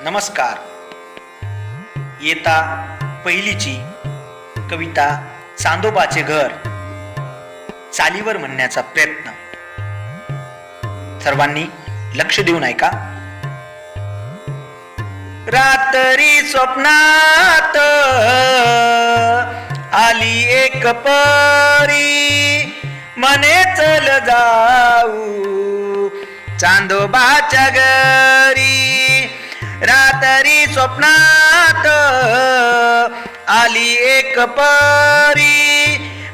नमस्कार. येता पहिलीची कविता चांदोबाचे घर. चालीवर म्हणण्याचा प्रयत्न. सर्वांनी लक्ष देऊन ऐका. रात्री स्वप्नात आली एक परी. मने चल जाऊ चांदोबाच्या घरी. रात्री स्वप्नात आली एक परी.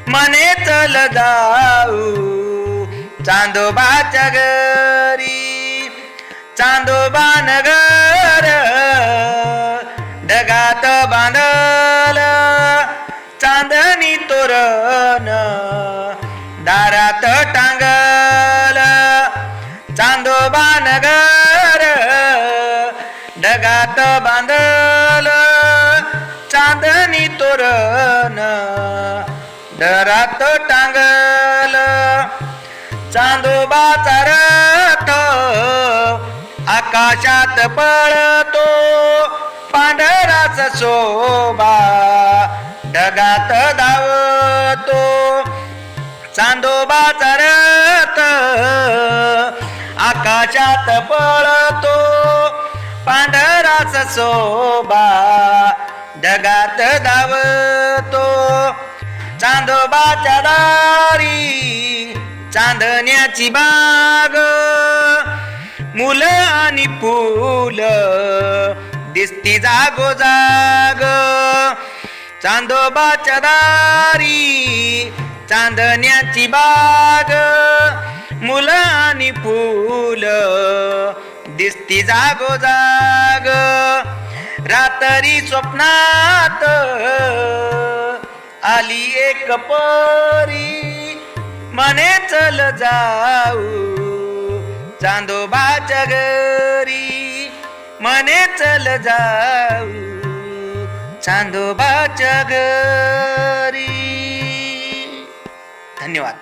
मने चल जाऊ चांदोबाच्या घरी. चांदोबा नगर ढगात बांधल. चांदणी तोरण जगात बांधल चांदणी तोरण दरात टांगल चांदोबाचा रथ आकाशात पळतो पांढराचा शोभा ढगात धावतो. चांदोबाचा रथ आकाशात पळतो पांढराच सोबा ढगात धावतो. चांदोबाच्या दारी चांदण्याची बाग. मुलं आणि फुल दिसती जागो जाग चांदोबाच्या दारी चांदण्याची बाग. मुलं आणि फुल दिसती जागो जाग रात्री स्वप्नात आली एक परी. मने चल जाऊ चांदोबाच्या घरी. मने चल जाऊ चांदोबाच्या घरी. धन्यवाद.